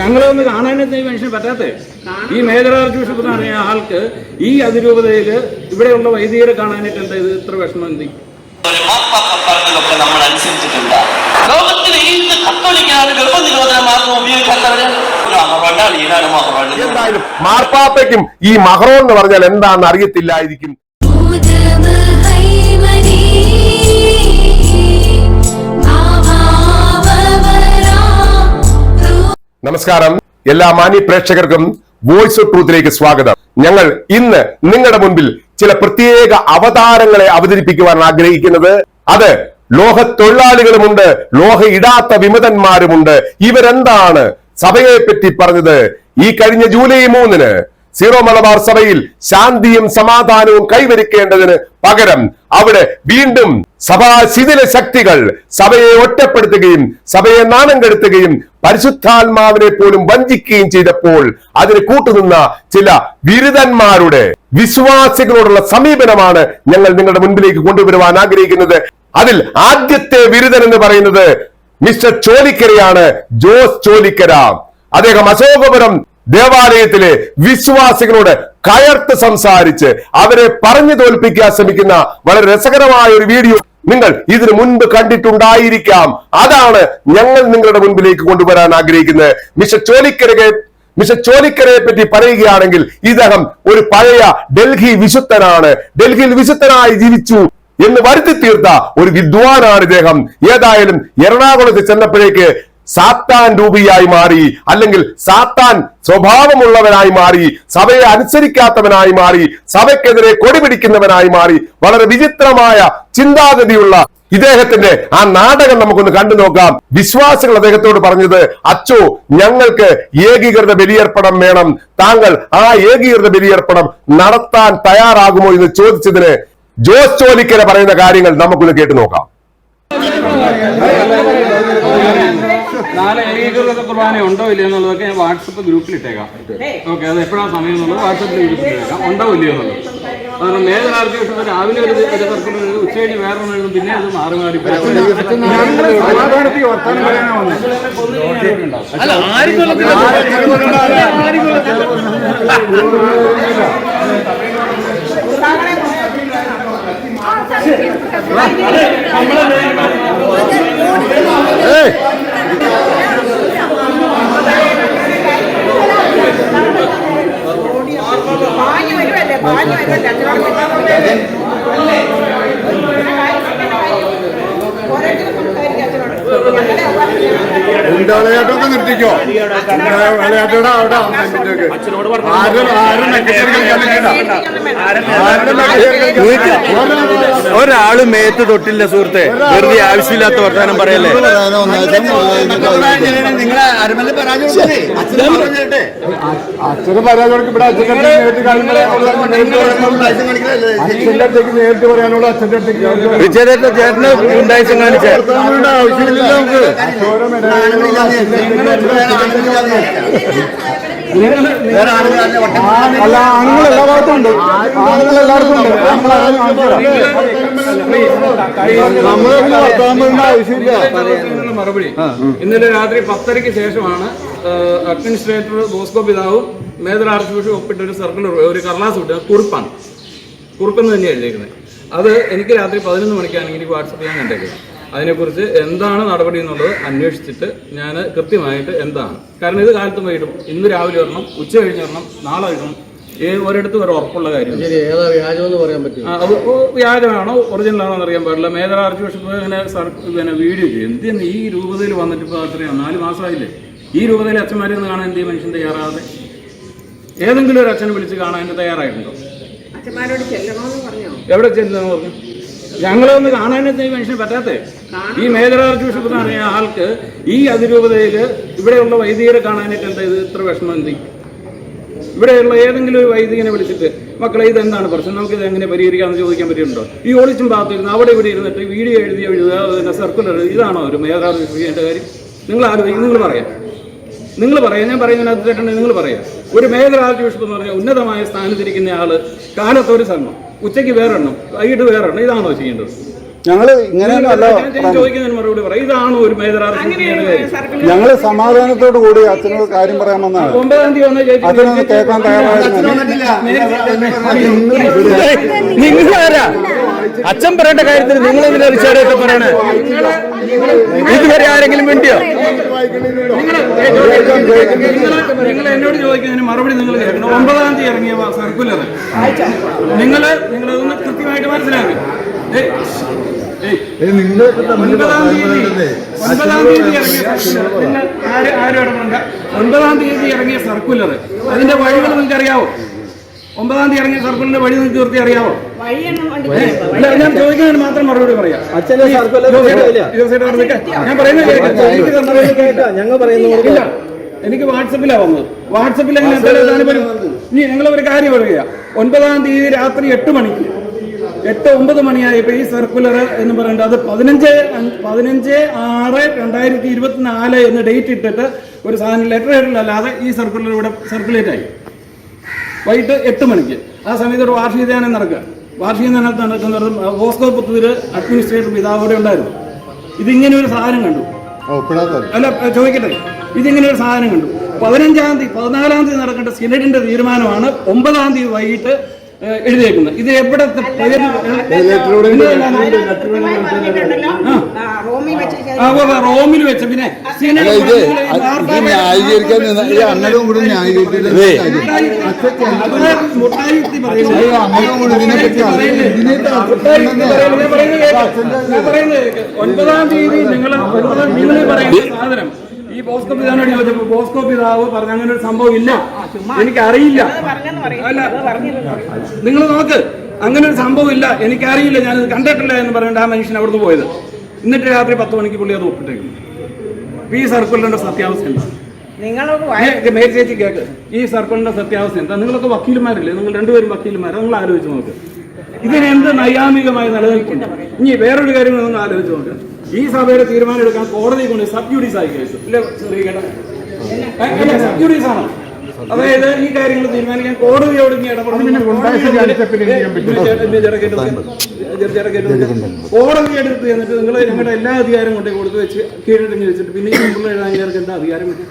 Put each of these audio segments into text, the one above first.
ഞങ്ങളൊന്ന് കാണാനത്തെ ഈ മനുഷ്യന് പറ്റാത്തേ? ഈ മേജർ ആർച്ച് ബിഷപ്പ് എന്ന് പറഞ്ഞ ആൾക്ക് ഈ അതിരൂപതയിൽ ഇവിടെയുള്ള വൈദികരെ കാണാനായിട്ട് എന്താ ഇത്? ഇത്ര വിഷമം എന്ത് ും? നമ്മൾ അനുസരിച്ചിട്ടില്ല ലോകത്തിൽ ഏത് കത്തോലിക്കാണ് ഗർഭനിരോധന മാർഗം ഉപയോഗിക്കാത്തവര്? മഹറോണ്ടാണ് ഈനാണ് മഹറോണ്ട് എന്തായാലും മാർപ്പാപ്പയ്ക്കും ഈ മഹറോ എന്ന് പറഞ്ഞാൽ എന്താണെന്ന് അറിയത്തില്ലായിരിക്കും. നമസ്കാരം. എല്ലാ മാന്യ പ്രേക്ഷകർക്കും വോയിസ് ഓഫ് ട്രൂത്തിലേക്ക് സ്വാഗതം. ഞങ്ങൾ ഇന്ന് നിങ്ങളുടെ മുൻപിൽ ചില പ്രത്യേക അവതാരങ്ങളെ അവതരിപ്പിക്കുവാൻ ആഗ്രഹിക്കുന്നത് അത് ലോഹ തൊഴിലാളികളുമുണ്ട് ലോഹ ഇടാത്ത വിമതന്മാരുമുണ്ട് ഇവരെന്താണ്? സഭയെ പറ്റി പറഞ്ഞത് ഈ കഴിഞ്ഞ ജൂലൈ മൂന്നിന് സീറോ മലബാർ സഭയിൽ ശാന്തിയും സമാധാനവും കൈവരിക്കേണ്ടതിന് പകരം അവിടെ വീണ്ടും സഭാ ശിഥില ശക്തികൾ സഭയെ ഒറ്റപ്പെടുത്തുകയും സഭയെ നാണം കെടുത്തുകയും പരിശുദ്ധാത്മാവിനെ പോലും വഞ്ചിക്കുകയും ചെയ്തപ്പോൾ അതിന് കൂട്ടുനിന്ന ചില ബിരുദന്മാരുടെ വിശ്വാസികളോടുള്ള സമീപനമാണ് ഞങ്ങൾ നിങ്ങളുടെ മുൻപിലേക്ക് കൊണ്ടുവരുവാൻ ആഗ്രഹിക്കുന്നത്. അതിൽ ആദ്യത്തെ ബിരുദൻ എന്ന് പറയുന്നത് മിസ്റ്റർ ചോലിക്കരയാണ് ജോസ് ചോലിക്കര. അദ്ദേഹം അശോകപുരം ദേവാലയത്തിലെ വിശ്വാസികളോട് കയർത്ത് സംസാരിച്ച് അവരെ പറഞ്ഞു തോൽപ്പിക്കാൻ ശ്രമിക്കുന്ന വളരെ രസകരമായ ഒരു വീഡിയോ നിങ്ങൾ ഇതിനു മുൻപ് കണ്ടിട്ടുണ്ടായിരിക്കാം. അതാണ് ഞങ്ങൾ നിങ്ങളുടെ മുൻപിലേക്ക് കൊണ്ടുവരാൻ ആഗ്രഹിക്കുന്നത്. മിസ്റ്റർ ചോലിക്കരകെ മിസ്റ്റർ ചോലിക്കരയെ പറ്റി പറയുകയാണെങ്കിൽ ഇദ്ദേഹം ഒരു പഴയ ഡൽഹി വിശുദ്ധനാണ്. ഡൽഹിയിൽ വിശുദ്ധനായി ജീവിച്ചു എന്ന് വരുത്തി തീർത്ത ഒരു വിദ്വാനാണ് ഇദ്ദേഹം. ഏതായാലും എറണാകുളത്ത് ചെന്നപ്പോഴേക്ക് സാത്താൻ രൂപിയായി മാറി അല്ലെങ്കിൽ സാത്താൻ സ്വഭാവമുള്ളവനായി മാറി സഭയെ അനുസരിക്കാത്തവനായി മാറി സഭയ്ക്കെതിരെ കൊടിപിടിക്കുന്നവനായി മാറി വളരെ വിചിത്രമായ ചിന്താഗതിയുള്ള ഇദ്ദേഹത്തിന്റെ ആ നാടകം നമുക്കൊന്ന് കണ്ടു നോക്കാം. വിശ്വാസികൾ അദ്ദേഹത്തോട് പറഞ്ഞത് അച്ചോ ഞങ്ങൾക്ക് ഏകീകൃത ബലിയർപ്പണം വേണം. താങ്കൾ ആ ഏകീകൃത ബലിയർപ്പണം നടത്താൻ തയ്യാറാകുമോ എന്ന് ചോദിച്ചതിന് ജോസ് ചോലിക്കര പറയുന്ന കാര്യങ്ങൾ നമുക്കൊന്ന് കേട്ടു നോക്കാം. നാളെ ഏകീകൃത കുർബാന ഉണ്ടോ ഇല്ലയോ എന്നുള്ളതൊക്കെ ഞാൻ വാട്സപ്പ് ഗ്രൂപ്പിൽ ഇട്ടേക്കാം ഓക്കെ അത് എപ്പോഴാണ് സമയം എന്നുള്ളത് വാട്സപ്പ് ഗ്രൂപ്പിൽ ഇട്ടേക്കാം ഉണ്ടോ ഇല്ലയോ എന്നുള്ളത് കാരണം മേജർ ആർച്ച് ബിഷപ്പ് രാവിലെ ഒരു ഒരു എഴുതും ഉച്ച കഴിഞ്ഞ് വേറെ ഒന്നും എഴുതും പിന്നെ അത് മാറി മാറി പാഞ്ഞു gente വിളയാട്ടമൊക്കെ നിർത്തിക്കോ? വിളയാട്ടയുടെ അവിടെ അവസാനിപ്പിച്ചേക്ക് ആരും ആരും കളിക്കാൻ ഒരാൾ മേത്ത് തൊട്ടില്ല സുഹൃത്തെ. വെറുതെ ആവശ്യമില്ലാത്ത വർത്തമാനം പറയല്ലേ? അച്ഛന് പരാജയം ഇവിടെ അച്ഛന്റെ നേരിട്ട് അച്ഛന്റെ അടുത്തേക്ക് നേരിട്ട് പറയാനുള്ള അച്ഛന്റെ അടുത്തേക്ക് ചേട്ടന് ഉണ്ടായി കാണിച്ച. ആവശ്യമില്ല നമുക്ക് അല്ല ആണുങ്ങൾ എല്ലാ ഭാഗത്തും ഉണ്ട് ആണുങ്ങൾ എല്ലായിടത്തും ഉണ്ട് മറുപടി ഇന്നലെ രാത്രി പത്തരയ്ക്ക് ശേഷമാണ് അഡ്മിനിസ്ട്രേറ്റർ ബോസ്കോ പിതാവും മേജർ ആർച്ച് ബിഷപ്പ് ഒപ്പിട്ട ഒരു സർക്കുലർ ഒരു കർണാസ് വിട്ട കുറിപ്പാണ്. കുറിപ്പെന്ന് തന്നെയാണ് എഴുതിയിരിക്കുന്നത് അത് എനിക്ക് രാത്രി പതിനൊന്ന് മണിക്കാണെങ്കിൽ വാട്സപ്പ് ചെയ്യാൻ കണ്ടേക്കുന്നത് അതിനെക്കുറിച്ച് എന്താണ് നടപടി എന്നുള്ളത് അന്വേഷിച്ചിട്ട് ഞാൻ കൃത്യമായിട്ട് എന്താണ്. കാരണം ഇത് കാലത്തും വൈകിട്ടും. ഇന്ന് രാവിലെ വരണം ഉച്ച കഴിഞ്ഞ് വരണം നാളെ വരണം. ഏ ഒരിടത്ത് ഒരു ഉറപ്പുള്ള കാര്യം. അത് വ്യാജമാണോ ഒറിജിനൽ ആണോ എന്നറിയാൻ പാടില്ല. മേജർ ആർച്ച് ബിഷപ്പ് ഇങ്ങനെ പിന്നെ വീഡിയോ ചെയ്യും. എന്തിന് ഈ രൂപതയിൽ വന്നിട്ട് ഇപ്പോൾ അത്രയാണ് നാല് മാസമായില്ലേ? ഈ രൂപതയിൽ അച്ഛന്മാരെ ഒന്ന് കാണാൻ എന്ത് മനുഷ്യൻ തയ്യാറാകാതെ? ഏതെങ്കിലും ഒരു അച്ഛനെ വിളിച്ച് കാണാൻ തയ്യാറായിട്ടുണ്ടോ? അച്ഛന്മാരോട് ചെല്ലണമെന്ന് പറഞ്ഞോ? എവിടെ ചെല്ലുന്നു പറഞ്ഞു? ഞങ്ങളൊന്ന് കാണാനെന്താ ഈ മനുഷ്യന് പറ്റാത്തേ? ഈ എന്ന് പറഞ്ഞ ആൾക്ക് ഈ അതിരൂപതയിൽ ഇവിടെയുള്ള വൈദികരെ കാണാനായിട്ട് എന്താ ഇത്? ഇത്ര വിഷമം എന്ത്? ഇവിടെയുള്ള ഏതെങ്കിലും ഒരു വൈദികനെ വിളിച്ചിട്ട് മക്കളെ ഇത് എന്താണ് പ്രശ്നം? നമുക്ക് ഇത് എങ്ങനെ പരിഹരിക്കാമെന്ന് ചോദിക്കാൻ പറ്റുന്നുണ്ടോ? ഈ ഓളിച്ചും ഭാഗത്തിരുന്ന് അവിടെ ഇവിടെ ഇരുന്നിട്ട് വീഡിയോ എഴുതി എഴുതുക അതിന്റെ സർക്കുലർ ഇതാണോ ഒരു മേധാവി ചെയ്യേണ്ട കാര്യം? നിങ്ങൾ ആലോചിക്കും നിങ്ങൾ പറയാം. നിങ്ങൾ പറയാം. ഞാൻ പറയുന്നതിനകത്ത് തെറ്റുണ്ടെങ്കിൽ നിങ്ങൾ പറയാം. ഒരു ആർച്ച് ബിഷപ്പ് എന്ന് പറഞ്ഞാൽ ഉന്നതമായ സ്ഥാനത്തിരിക്കുന്ന ആൾ കാലത്തൊരു സംഘം ഉച്ചയ്ക്ക് വേറെണ്ണം വൈകിട്ട് വേറെണ്ണം ഇതാണോ ചെയ്യേണ്ടത്? ഞങ്ങൾ ഇങ്ങനെയൊന്നല്ല ഞാൻ ചോദിക്കുന്നതിന് മറുപടി പറയാം. ഇതാണോ ഒരു മേജർ ആർച്ച് ഞങ്ങൾ സമാധാനത്തോടു കൂടി അച്ഛനോട് കാര്യം പറയാമെന്നാണ് അച്ഛനൊന്ന് കേൾക്കാൻ തയ്യാറായിരുന്നു അച്ഛൻ പറയേണ്ട കാര്യത്തിൽ നിങ്ങൾ എന്തിനാ പറയണേ? ഇതുവരെ ആരെങ്കിലും വേണ്ടിയോ നിങ്ങൾ എന്നോട് ചോദിക്കുന്നതിന് മറുപടി നിങ്ങൾ കേൾക്കണം. ഒമ്പതാം തീയതി ഇറങ്ങിയ സർക്കുലർ നിങ്ങൾ നിങ്ങൾ അതൊന്ന് കൃത്യമായിട്ട് മനസ്സിലാക്കി. ഒൻപതാം തീയതി ഒൻപതാം തീയതി ഇറങ്ങിയ ആര് ആരും ഒൻപതാം തീയതി ഇറങ്ങിയ സർക്കുലർ. അതിന്റെ വഴികൾ നിങ്ങൾക്ക് അറിയാവോ? ഒമ്പതാം തീയതി ഇറങ്ങിയ സർക്കുലറിന്റെ വഴി നിങ്ങൾക്ക് തീർത്തി അറിയാവോ? അല്ല, ഞാൻ ചോദിക്കുന്നതിന് മാത്രം മറുപടി പറയാം. ഞാൻ പറയുന്നത്. ഞങ്ങൾ ഇല്ല എനിക്ക് വാട്സപ്പിലാ വന്നത്. വാട്സപ്പിൽ എങ്ങനെ വരും. ഇനി നിങ്ങൾ ഒരു കാര്യം പറയുക. ഒൻപതാം തീയതി രാത്രി എട്ട് മണിക്ക് എട്ട് ഒമ്പത് മണിയായപ്പോൾ ഈ സർക്കുലർ എന്ന് പറയുന്നത് അത് പതിനഞ്ച് പതിനഞ്ച് ആറ് രണ്ടായിരത്തി ഇരുപത്തിനാല് എന്ന് ഡേറ്റ് ഇട്ടിട്ട് ഒരു സാധനം ലെറ്റർ ഹെഡിലല്ലാതെ ഈ സർക്കുലർ ഇവിടെ സർക്കുലേറ്റ് ആയി. വൈകിട്ട് എട്ട് മണിക്ക്. ആ സമയത്ത് ഒരു വാർഷിക ധ്യാനം നടക്കുക. വാർഷിക ധ്യാനത്ത് നടക്കുന്നത് ഓസ്കോ പുത്തൂര് അഡ്മിനിസ്ട്രേറ്റർ പിതാവോടെ ഉണ്ടായിരുന്നു. ഇതിങ്ങനെ ഒരു സാധനം കണ്ടു. അല്ല ചോദിക്കട്ടെ. ഇതിങ്ങനെ ഒരു സാധനം കണ്ടു. പതിനഞ്ചാം തീയതി പതിനാലാം തീയതി നടക്കേണ്ട സിനഡിന്റെ തീരുമാനമാണ്. ഒമ്പതാം തീയതി വൈകിട്ട് എഴുതിയേക്കുന്നത്. ഇത് എവിടെ റോമിൽ വെച്ച പിന്നെ ഒൻപതാം തീയതി നിങ്ങൾ ഒൻപതാം തീയതി നിങ്ങൾ നിങ്ങൾ പറയുന്ന സാധനം. ഈ ബോസ്കോ പിതാവിനോട് ചോദിച്ചപ്പോ ബോസ്കോ പിതാവ് പറഞ്ഞ അങ്ങനെ ഒരു സംഭവം ഇല്ല. എനിക്കറിയില്ല. അല്ല. നിങ്ങൾ നോക്ക്. അങ്ങനെ ഒരു സംഭവം ഇല്ല. എനിക്കറിയില്ല. ഞാൻ കണ്ടിട്ടില്ല എന്ന് പറഞ്ഞിട്ട് ആ മനുഷ്യൻ അവിടുന്ന് പോയത്. എന്നിട്ട് രാത്രി പത്ത് മണിക്ക് പുള്ളി അത് ഒപ്പിട്ടേക്കും. ഈ സർക്കിളിന്റെ സത്യാവസ്ഥ എന്താ? മേരി ചേച്ചി കേക്ക്. ഈ സർക്കിളിന്റെ സത്യാവസ്ഥ എന്താ? നിങ്ങളൊക്കെ വക്കീലന്മാരല്ലേ നിങ്ങൾ രണ്ടുപേരും വക്കീലന്മാർ നിങ്ങൾ ആലോചിച്ച് നോക്ക്. ഇതിനെന്ത് നൈയാമികമായി നിലനിൽക്കുന്നു? ഇനി വേറൊരു കാര്യം നിങ്ങൾ ആലോചിച്ച് നോക്ക്. ഈ സഭയുടെ തീരുമാനം എടുക്കാൻ കോടതി കൊണ്ട് സബ് ജുഡീസ് ആയി കേസ് ഇല്ലേ സബ് ജുഡീസ് ആണോ? അതായത് ഈ കാര്യങ്ങൾ തീരുമാനിക്കാൻ കോടതിയോട് ഇനി ഇടപെടണം. കോടതി എടുത്ത് എന്നിട്ട് നിങ്ങൾ ഞങ്ങളുടെ എല്ലാ അധികാരം കൊണ്ടേ കൊടുത്തു വെച്ച് കീഴടങ്ങി വെച്ചിട്ട് പിന്നെ ഈ മുമ്പ് എഴുതാൻ എന്താ അധികാരം കിട്ടും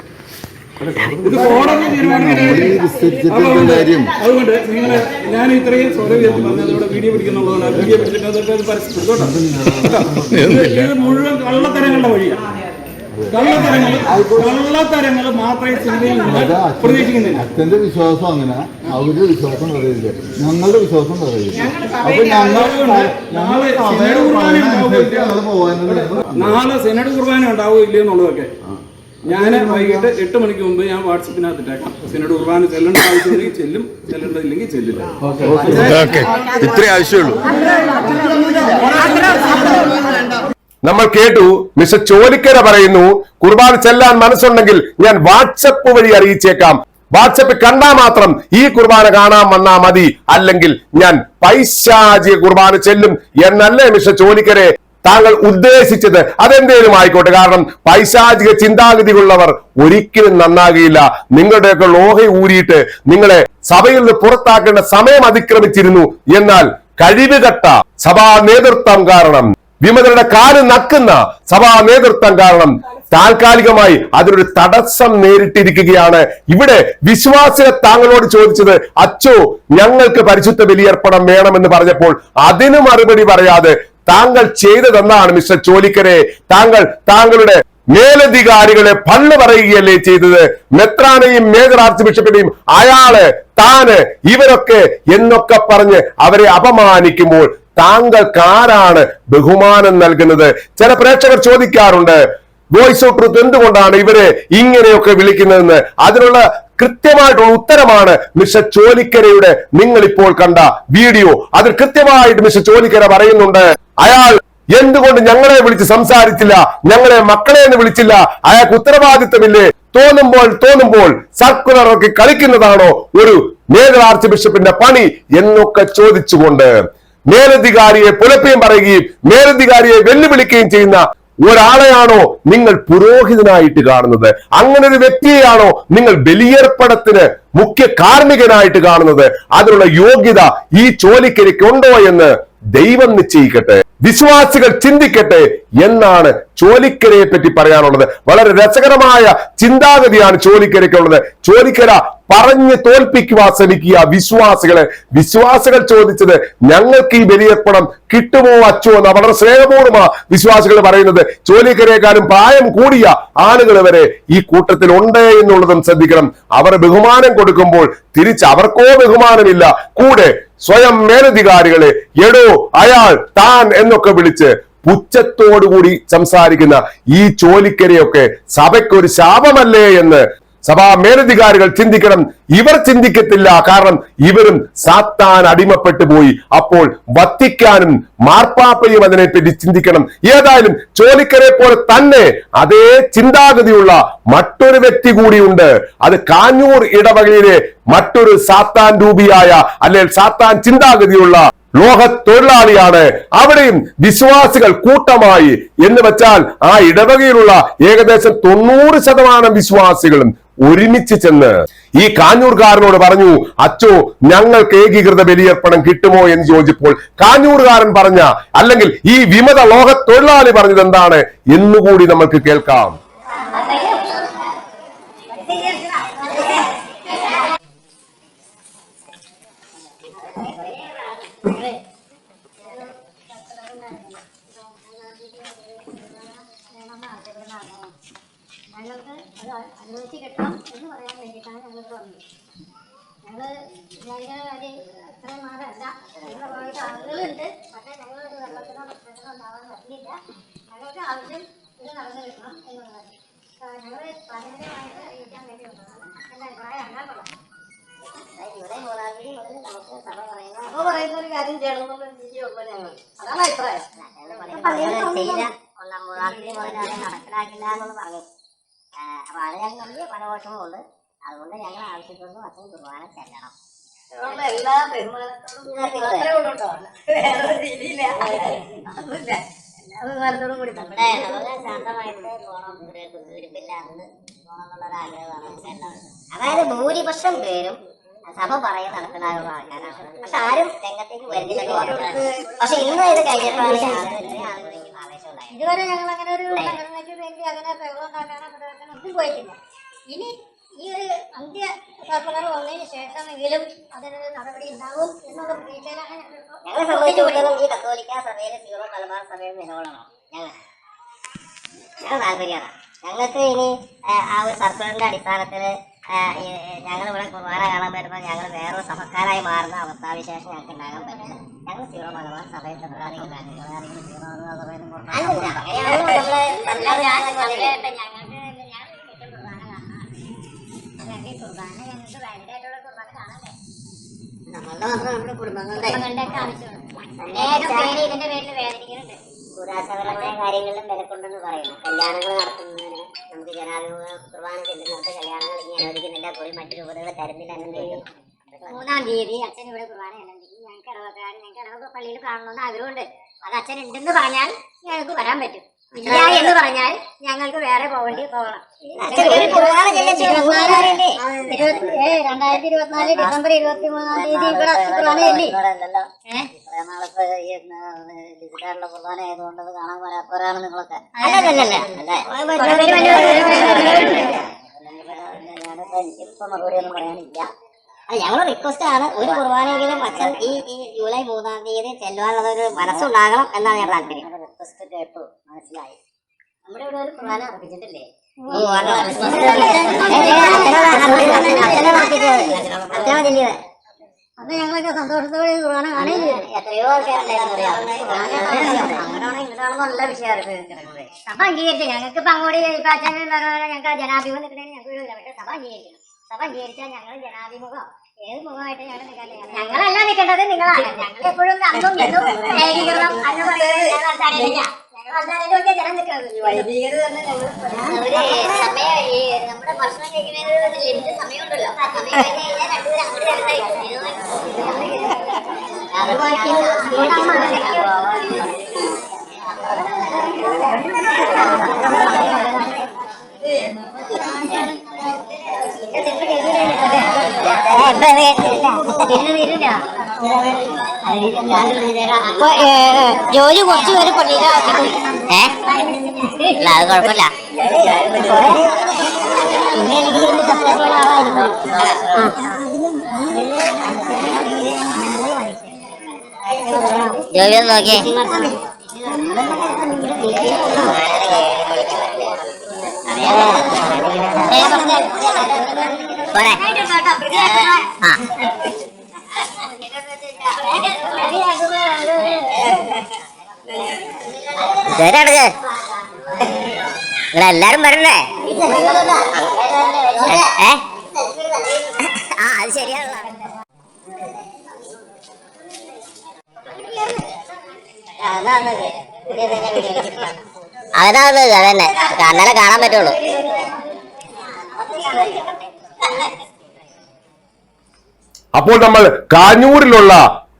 അതുകൊണ്ട് നിങ്ങൾ ഞാൻ ഇത്രയും സ്വരം പറഞ്ഞതോടെ പറഞ്ഞത് വീഡിയോ പിടിക്കുന്നുള്ളതാണ് വീഡിയോ പിടിച്ചിട്ട് ഇത് മുഴുവൻ കള്ളത്തരങ്ങളുടെ വഴിയാണ് കള്ളത്തരങ്ങൾ കള്ളത്തരങ്ങൾ മാത്രമേ സിനിമയിൽ നിന്ന് പ്രതീക്ഷിക്കുന്നില്ല. അച്ഛന്റെ വിശ്വാസം അങ്ങനെ അവരുടെ വിശ്വാസം പറയില്ല ഞങ്ങളുടെ വിശ്വാസം പറയില്ല അപ്പൊ ഞങ്ങൾ നാളെ സിനഡ് കുർബാന ഉണ്ടാവില്ല എന്നുള്ളതൊക്കെ. ഞാൻ വൈകിട്ട് എട്ട് മണിക്ക് മുമ്പ് ഞാൻ വാട്സപ്പിനകത്ത് ഇട്ടേക്കാം. സെനഡ് കുർബാന ചെല്ലേണ്ട ആവശ്യമുണ്ടെങ്കിൽ ചെല്ലും ചെല്ലേണ്ടതില്ലെങ്കിൽ ചെല്ലില്ല. ഇത്രേ ആവശ്യമുള്ളൂ. നമ്മൾ കേട്ടു മിസ്റ്റർ ചോലിക്കര പറയുന്നു കുർബാന ചെല്ലാൻ മനസ്സുണ്ടെങ്കിൽ ഞാൻ വാട്സപ്പ് വഴി അറിയിച്ചേക്കാം. വാട്സപ്പ് കണ്ടാൽ മാത്രം ഈ കുർബാന കാണാൻ വന്നാ മതി. അല്ലെങ്കിൽ ഞാൻ പൈശാചിക കുർബാന ചെല്ലും എന്നല്ലേ മിസ്റ്റർ ചോലിക്കരെ താങ്കൾ ഉദ്ദേശിച്ചത് അതെന്തേലും ആയിക്കോട്ടെ. കാരണം പൈശാചിക ചിന്താഗതികളുള്ളവർ ഒരിക്കലും നന്നാകില്ല നിങ്ങളുടെയൊക്കെ ലോഹ ഊരിയിട്ട് നിങ്ങളെ സഭയിൽ നിന്ന് പുറത്താക്കേണ്ട സമയം അതിക്രമിച്ചിരുന്നു. എന്നാൽ കഴിവുകെട്ട സഭാ നേതൃത്വം കാരണം വിമതരുടെ കാൽ നക്കുന്ന സഭാ നേതൃത്വം കാരണം താൽക്കാലികമായി അതിനൊരു തടസ്സം നേരിട്ടിരിക്കുകയാണ്. ഇവിടെ വിശ്വാസിനെ താങ്കളോട് ചോദിച്ചത് അച്ചോ ഞങ്ങൾക്ക് പരിശുദ്ധ ബലിയർപ്പണം വേണമെന്ന് പറഞ്ഞപ്പോൾ അതിന് മറുപടി പറയാതെ താങ്കൾ ചെയ്തതെന്നാണ് മിസ്റ്റർ ചോലിക്കരെ. താങ്കൾ താങ്കളുടെ മേലധികാരികളെ പള്ളു പറയുകയല്ലേ ചെയ്തത്. മെത്രാനെയും മേജർ ആർച്ച് ബിഷപ്പിനെയും അയാൾ താന് ഇവരൊക്കെ എന്നൊക്കെ പറഞ്ഞ് അവരെ അപമാനിക്കുമ്പോൾ താങ്കൾക്ക് ആരാണ് ബഹുമാനം നൽകുന്നത്. ചില പ്രേക്ഷകർ ചോദിക്കാറുണ്ട് വോയിസ് ഓഫ് ട്രൂത്ത് എന്തുകൊണ്ടാണ് ഇവരെ ഇങ്ങനെയൊക്കെ വിളിക്കുന്നതെന്ന്? അതിനുള്ള കൃത്യമായിട്ടുള്ള ഉത്തരമാണ് മിസ്റ്റർ ചോലിക്കരയുടെ നിങ്ങൾ ഇപ്പോൾ കണ്ട വീഡിയോ. അതിൽ കൃത്യമായിട്ട് മിസ്റ്റർ ചോലിക്കര പറയുന്നുണ്ട് അയാൾ എന്തുകൊണ്ട് ഞങ്ങളെ വിളിച്ച് സംസാരിച്ചില്ല ഞങ്ങളെ മക്കളെ എന്ന് വിളിച്ചില്ല അയാൾക്ക് ഉത്തരവാദിത്തമില്ലേ തോന്നുമ്പോൾ തോന്നുമ്പോൾ സർക്കുലർ ഒക്കെ കളിക്കുന്നതാണോ ഒരു മേജർ ആർച്ച് ബിഷപ്പിന്റെ പണി എന്നൊക്കെ ചോദിച്ചുകൊണ്ട് മേലധികാരിയെ പുലപ്പയും പറയുകയും മേലധികാരിയെ വെല്ലുവിളിക്കുകയും ചെയ്യുന്ന ഒരാളെയാണോ നിങ്ങൾ പുരോഹിതനായിട്ട് കാണുന്നത്? അങ്ങനെ ഒരു വ്യക്തിയെയാണോ നിങ്ങൾ ബലിയർപ്പണത്തിന് മുഖ്യ കാർമ്മികനായിട്ട് കാണുന്നത്? അതിനുള്ള യോഗ്യത ഈ ചോലിക്കരിക്കുണ്ടോ എന്ന് ദൈവം നിശ്ചയിക്കട്ടെ. വിശ്വാസികൾ ചിന്തിക്കട്ടെ. എന്നാണ് ചോലിക്കരയെ പറ്റി പറയാനുള്ളത്. വളരെ രസകരമായ ചിന്താഗതിയാണ് ചോലിക്കരയ്ക്കുള്ളത്. ചോലിക്കര പറഞ്ഞ് തോൽപ്പിക്കുവാൻ ശ്രമിക്കുക വിശ്വാസികളെ. വിശ്വാസികൾ ചോദിച്ചത് ഞങ്ങൾക്ക് ഈ ബലിയർപ്പണം കിട്ടുമോ അച്ചോ എന്ന്? വളരെ സ്നേഹപൂർവമാ വിശ്വാസികൾ പറയുന്നത്. ചോലിക്കരയെക്കാളും പ്രായം കൂടിയ ആളുകൾ വരെ ഈ കൂട്ടത്തിൽ ഉണ്ട് എന്നുള്ളതും ശ്രദ്ധിക്കണം. അവർ ബഹുമാനം കൊടുക്കുമ്പോൾ തിരിച്ച് അവർക്കോ ബഹുമാനമില്ല. കൂടെ സ്വയം മേലധികാരികളെ എടോ അയാൾ താൻ എന്നൊക്കെ വിളിച്ച് പുച്ഛത്തോടുകൂടി സംസാരിക്കുന്ന ഈ ചോലിക്കരയൊക്കെ സഭയ്ക്ക് ഒരു ശാപമല്ലേ എന്ന് സഭാ മേലധികാരികൾ ചിന്തിക്കണം. ഇവർ ചിന്തിക്കത്തില്ല. കാരണം ഇവരും സാത്താൻ അടിമപ്പെട്ടു പോയി. അപ്പോൾ വത്തിക്കാനും മാർപ്പാപ്പയും അതിനെപ്പറ്റി ചിന്തിക്കണം. ഏതായാലും ചോലിക്കരെ പോലെ തന്നെ അതേ ചിന്താഗതിയുള്ള മറ്റൊരു വ്യക്തി കൂടിയുണ്ട്. അത് കാഞ്ഞൂർ ഇടവകയിലെ മറ്റൊരു സാത്താൻ രൂപിയായ അല്ലെങ്കിൽ സാത്താൻ ചിന്താഗതിയുള്ള ലോക തൊഴിലാളിയാണ്. അവിടെയും വിശ്വാസികൾ കൂട്ടമായി. എന്ന് വെച്ചാൽ ആ ഇടവകയിലുള്ള ഏകദേശം തൊണ്ണൂറ് ശതമാനം വിശ്വാസികളും ഒരുമിച്ച് ചെന്ന് ഈ കാഞ്ഞൂർകാരനോട് പറഞ്ഞു അച്ചോ ഞങ്ങൾക്ക് ഏകീകൃത ബലിയർപ്പണം കിട്ടുമോ? എന്ന് ചോദിച്ചപ്പോൾ കാഞ്ഞൂർകാരൻ പറഞ്ഞ അല്ലെങ്കിൽ ഈ വിമത ലോക തൊഴിലാളി പറഞ്ഞത് എന്താണ് എന്നുകൂടി നമ്മൾക്ക് കേൾക്കാം ഞങ്ങൾക്ക് അത് അനുവദിച്ച് കിട്ടണം എന്ന് പറയാൻ വേണ്ടിയിട്ടാണ് ഞങ്ങൾ വന്നത് ഞങ്ങൾ വിചാരിക്കുന്ന കാര്യം അത്രയും മാറല്ല ഞങ്ങളുടെ ആളുകളുണ്ട് പക്ഷേ ഞങ്ങളൊരു വെള്ളത്തിനോ പ്രശ്നത്തിനോ ഉണ്ടാവാൻ പറ്റില്ല ഞങ്ങൾക്ക് ആവശ്യം ഇത് നടന്നു കിട്ടണം എന്നുള്ളത്. ഞങ്ങൾ പാരമ്പര്യമായിട്ട് ജീവിക്കാൻ വേണ്ടി വന്നതാണ്. എന്റെ അഭിപ്രായം അങ്ങനെ കൊള്ളാം ജൂലൈ മൂന്നാം തീയതി മുതൽ നമുക്ക് സഭ പറയുന്ന സഭ പറയുന്ന ഒരു കാര്യം ചെയ്യണമെന്നുള്ള ഞങ്ങൾ അതാണ് അഭിപ്രായം. ചെയ്യില്ല. ഒന്നാം മൂന്നാം തീയതി മുതൽ അത് നടപ്പിലാക്കില്ല എന്നുള്ള പറഞ്ഞു. അപ്പൊ അത് ഞങ്ങൾ പല പരമോഷമുണ്ട് അതുകൊണ്ട് ഞങ്ങൾ ആവശ്യപ്പെടുന്നു അച്ഛൻ കുർബാന ചെല്ലണം. എല്ലാ ബഹുമാനത്തോടും കൂടി നമ്മുടെ ശാന്തമായിട്ട് പോകണം ഒരു എല്ലാവർക്കും അതായത് ഭൂരിപക്ഷം പേരും സഭ പറയുന്ന നടപ്പിലാകുന്ന ആൾക്കാരാണ്. പക്ഷെ ആരും രംഗത്തേക്ക് വരുന്നില്ലെന്ന് പറഞ്ഞത് പക്ഷെ ഇന്ന് ഇത് കഴിഞ്ഞപ്പോഴാണ് ആവേശം ഉണ്ടായത് ഇതുവരെ ഞങ്ങൾ അങ്ങനെ ഒരു സംഘടനയ്ക്ക് വേണ്ടി അങ്ങനെ പ്രവർത്തനം ഒന്നും പോയിട്ടില്ല. ഇനി ഈ ഒരു അന്ത്യ സർക്കുലർ വന്നതിന് ശേഷമെങ്കിലും അതിനൊരു നടപടി ഉണ്ടാകും എന്നുള്ള പ്രതീക്ഷയിലാണ് ഞങ്ങളെ സംബന്ധിച്ചിടത്തോളം ഈ കത്തോലിക്ക സഭയിലെ സീറോ മലബാർ സഭയിൽ നിലകൊള്ളണം. ഞങ്ങൾ ഞങ്ങൾ താല്പര്യമാണ്. ഞങ്ങൾക്ക് ഇനി ആ, ഒരു സർക്കുലറിന്റെ അടിസ്ഥാനത്തിൽ ഞങ്ങൾ ഇവിടെ കുർബാന കാണാൻ വരുമ്പോൾ ഞങ്ങൾ വേറൊരു സഭക്കാരായി മാറുന്ന അവസ്ഥാവിശേഷം ഞങ്ങൾക്ക് ഉണ്ടാകാൻ പറ്റില്ല. ഞങ്ങൾ സീറോ മലബാർ സഭയിൽ നിങ്ങളാരെങ്കിലും കുർബാന നമ്മളുടെ മാത്രം നമ്മുടെ കുടുംബങ്ങളുടെ. ഇതിന്റെ പേരിൽ വേദനിക്കുന്നുണ്ട്. പുരാശപരമായ കാര്യങ്ങളിലും വിലക്കുണ്ടെന്ന് പറയുന്നു. കല്യാണങ്ങൾ നടത്തുന്നതിന് നമുക്ക് ജനാഭിമുഖ കുർബാന ചെല്ലുന്നിടത്ത് കല്യാണങ്ങൾ ഇനി അനുവദിക്കുന്നില്ല. പോയി മറ്റു രൂപതകൾ തരുന്നില്ല മൂന്നാം തീയതി അച്ഛൻ ഇവിടെ കുർബാന ചെല്ലുന്നെങ്കിൽ ഞങ്ങൾക്ക് ഇടവക്കാരൻ ഞങ്ങൾക്ക് ഇടവക പള്ളിയിൽ കാണണമെന്ന് ആഗ്രഹമുണ്ട്. അത് അച്ഛൻ ഉണ്ടെന്ന് പറഞ്ഞാൽ ഞങ്ങൾക്ക് വരാൻ പറ്റും. ഇല്ല എന്ന് പറഞ്ഞാൽ ഞങ്ങൾക്ക് വേറെ പോകേണ്ടി പോകണം. രണ്ടായിരത്തി ഇരുപത്തിനാല് ഡിസംബർ ഇരുപത്തി മൂന്നാം തീയതി ഇവിടെ കുർബാന ചെല്ലി ഡിജിറ്റാലുള്ള കുർബാന ആയതുകൊണ്ട് കാണാൻ വരാത്തവരാണ് നിങ്ങളൊക്കെ. ഞാനിപ്പോ എനിക്കിപ്പോ മറുപടി ഒന്നും പറയാനില്ല. ഞങ്ങളുടെ റിക്വസ്റ്റ് ആണ്. ഒരു കുർബാനയെങ്കിലും അച്ഛൻ ഈ ഈ ജൂലൈ മൂന്നാം തീയതി ചെല്ലുവാനുള്ള ഒരു മനസ്സുണ്ടാകണം എന്നാണ് ഞാൻ താല്പര്യം. റിക്വസ്റ്റ് കേട്ടു. മനസ്സിലായി. നമ്മുടെ ഇവിടെ ഒരു കുർബാന അർപ്പിച്ചിട്ടില്ലേ അപ്പൊ ഞങ്ങളൊക്കെ സന്തോഷത്തോടെ കുർബാന കാണുകയും എത്രയോ ഇങ്ങനെയാണെന്നുള്ള വിഷയമാണ് സഭ അംഗീകരിച്ചു. ഞങ്ങൾക്ക് ഇപ്പൊ അങ്ങോട്ട് ഞങ്ങൾക്ക് ജനാഭിമുഖം നിൽക്കണേന് ഞങ്ങൾക്ക് സഭ അംഗീകരിക്കണം. സഭ അംഗീകരിച്ചാൽ ഞങ്ങൾ ജനാഭിമുഖം. ഏത് മുഖമായിട്ട് ഞങ്ങൾ നിൽക്കാൻ ഞങ്ങളല്ല നിൽക്കേണ്ടത് നിങ്ങളാണ്. ഞങ്ങൾ എപ്പോഴും അന്നും എന്നും ഏകീകരണം പറയുന്നത് ഞങ്ങൾ തടയില്ല ഈ നമ്മുടെ ഭക്ഷണം കഴിക്കുന്നതിന് ലിമിറ്റ് സമയമുണ്ടല്ലോ. സമയം കഴിഞ്ഞ് കഴിഞ്ഞാൽ രണ്ടുപേരും അങ്ങോട്ട് ഏ, ഏ, ജോലി കുറച്ച് പേര് പള്ളിയിലാക്കി ഏ അല്ല അത് കുഴപ്പമില്ല. ജോലി ഒന്ന് നോക്കിയേ പോരെ. നിങ്ങളെല്ലാരും വരണ്ടേ? ഏ? ആ അത് ശരിയാണല്ലോ. അതാണത് അതന്നെ. അന്നേരം കാണാൻ പറ്റുള്ളൂ. അപ്പോൾ നമ്മൾ കാഞ്ഞൂരിലുള്ള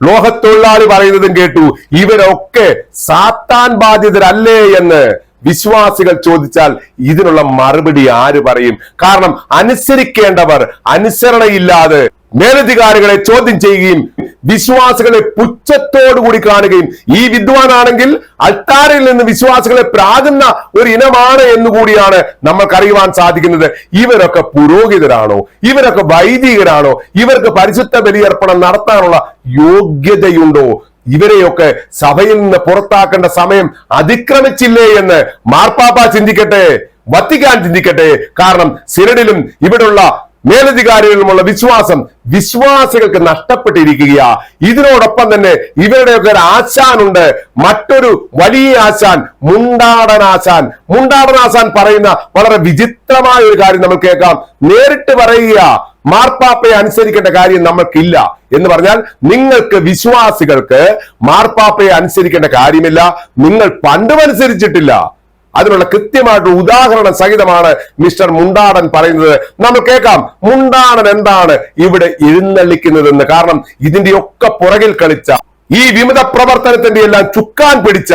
ലോഹത്തൊഴിലാളി പറയുന്നതും കേട്ടു. ഇവരൊക്കെ സാത്താൻ ബാധിതരല്ലേ എന്ന് വിശ്വാസികൾ ചോദിച്ചാൽ ഇതിനുള്ള മറുപടി ആര് പറയും? കാരണം അനുസരിക്കേണ്ടവർ അനുസരണയില്ലാതെ മേലധികാരികളെ ചോദ്യം ചെയ്യുകയും വിശ്വാസികളെ പുച്ഛത്തോടുകൂടി കാണുകയും ഈ വിദ്വാനാണെങ്കിൽ അൾത്താരയിൽ നിന്ന് വിശ്വാസികളെ പ്രാകുന്ന ഒരു ഇനമാണ് എന്നുകൂടിയാണ് നമ്മൾക്ക് അറിയുവാൻ സാധിക്കുന്നത്. ഇവരൊക്കെ പുരോഹിതരാണോ? ഇവരൊക്കെ വൈദികരാണോ? ഇവർക്ക് പരിശുദ്ധ ബലിയർപ്പണം നടത്താനുള്ള യോഗ്യതയുണ്ടോ? ഇവരെയൊക്കെ സഭയിൽ നിന്ന് പുറത്താക്കേണ്ട സമയം അതിക്രമിച്ചില്ലേ എന്ന് മാർപ്പാപ്പ ചിന്തിക്കട്ടെ വത്തിക്കാൻ ചിന്തിക്കട്ടെ. കാരണം സിരഡിലും ഇവിടുള്ള മേലധികാരികളിലുമുള്ള വിശ്വാസം വിശ്വാസികൾക്ക് നഷ്ടപ്പെട്ടിരിക്കുക ഇതിനോടൊപ്പം തന്നെ ഇവരുടെയൊക്കെ ഒരു ആശാനുണ്ട്. മറ്റൊരു വലിയ ആശാൻ മുണ്ടാടനാശാൻ മുണ്ടാടനാശാൻ പറയുന്ന വളരെ വിചിത്രമായ ഒരു കാര്യം നമ്മൾ കേൾക്കാം. നേരിട്ട് പറയുക മാർപ്പാപ്പയെ അനുസരിക്കേണ്ട കാര്യം നമ്മൾക്കില്ല എന്ന് പറഞ്ഞാൽ നിങ്ങൾക്ക് വിശ്വാസികൾക്ക് മാർപ്പാപ്പയെ അനുസരിക്കേണ്ട കാര്യമില്ല. നിങ്ങൾ പണ്ടും അനുസരിച്ചിട്ടില്ല അതിനുള്ള കൃത്യമായിട്ട് ഉദാഹരണ സഹിതമാണ് മിസ്റ്റർ മുണ്ടാടൻ പറയുന്നത്. നമ്മൾ കേൾക്കാം മുണ്ടാടൻ എന്താണ് ഇവിടെ എഴുന്നള്ളിക്കുന്നതെന്ന്. കാരണം ഇതിന്റെയൊക്കെ പുറകിൽ കളിച്ച ഈ വിമത പ്രവർത്തനത്തിന്റെ എല്ലാം ചുക്കാൻ പിടിച്ച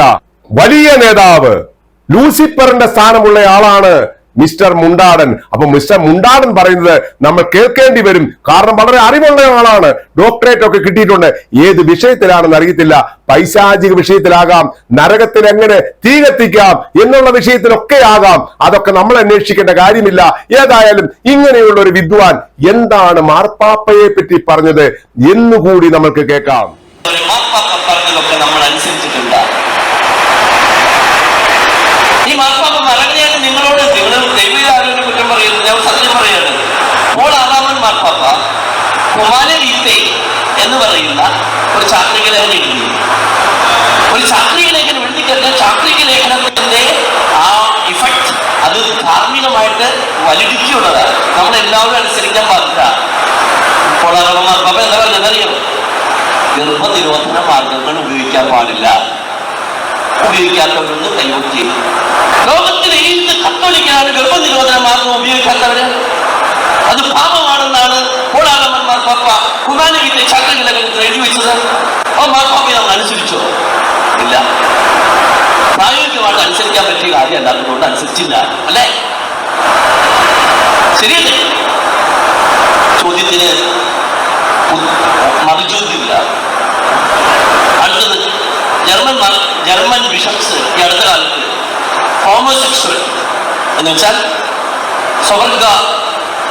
വലിയ നേതാവ് ലൂസിഫറിന്റെ സ്ഥാനമുള്ള ആളാണ് മിസ്റ്റർ മുണ്ടാടൻ. അപ്പൊ മിസ്റ്റർ മുണ്ടാടൻ പറയുന്നത് നമ്മൾ കേൾക്കേണ്ടി വരും. കാരണം വളരെ അറിവുള്ള ആളാണ്. ഡോക്ടറേറ്റ് ഒക്കെ കിട്ടിയിട്ടുണ്ട്. ഏത് വിഷയത്തിലാണെന്ന് അറിയത്തില്ല. പൈശാചിക വിഷയത്തിലാകാം. നരകത്തിൽ എങ്ങനെ തീ കത്തിക്കാം എന്നുള്ള വിഷയത്തിലൊക്കെ ആകാം. അതൊക്കെ നമ്മൾ അന്വേഷിക്കേണ്ട കാര്യമില്ല. ഏതായാലും ഇങ്ങനെയുള്ള ഒരു വിദ്വാൻ എന്താണ് മാർപ്പാപ്പയെ പറ്റി പറഞ്ഞത് എന്നുകൂടി നമ്മൾക്ക് കേൾക്കാം. നമ്മൾ അനുസരിച്ചിട്ടുണ്ട് ഈ മാർപ്പാപ്പ മരണയായിട്ട് നിങ്ങളോട് നിങ്ങൾ ദൈവീയാരോഗ്യ കുറ്റം പറയുന്നു ഞാൻ സത്യം പറയാണ് അപ്പോൾ ആറാമൻ മാർപ്പാപ്പ കുമാരവീത്തെ എന്ന് പറയുന്ന ഒരു ചാക്രിക ലേഖനം എഴുതി. ഒരു ചാക്രിക ലേഖനം എഴുതി കഴിഞ്ഞാൽ ചാക്രിക ലേഖനത്തിന്റെ ആ ഇഫക്റ്റ് അത് ധാർമ്മികമായിട്ട് വലിഡിറ്റി നമ്മൾ എല്ലാവരും അനുസരിക്കാൻ പാടില്ല അപ്പോൾ മാർപ്പാപ്പ എന്താ പറഞ്ഞതറിയോ ഗർഭനിരോധന മാർഗങ്ങൾ ഉപയോഗിക്കാൻ പാടില്ല. ഉപയോഗിക്കാത്തവരൊന്നും കൈവോട്ട് ലോകത്തിലെ ഏത് കത്തോലിക്കാണ് ഗർഭനിരോധന മാർഗം ഉപയോഗിക്കാത്തവര് അത് പാപമാണെന്നാണ് കോളാളമൻ മാർപ്പാപ്പ കുമാരവീട്ടിലെ ചാക്രകിലകത്തിൽ എഴുതി വെച്ചത് ആ മാർപ്പാപ്പയെ നമ്മൾ അനുസരിച്ചോ ഇല്ല. പ്രായോഗികമായിട്ട് അനുസരിക്കാൻ പറ്റിയ കാര്യം അതുകൊണ്ട് അനുസരിച്ചില്ല. അല്ലേ? ശരിയല്ലേ? ചോദ്യത്തിന് മറുചോദ്യമില്ല. അടുത്തത് ജർമ്മൻ ജർമ്മൻ ബിഷപ്സ് ഈ അടുത്ത കാലത്ത് ഹോമോസെക്ഷൽ എന്ന് വെച്ചാൽ സ്വർഗ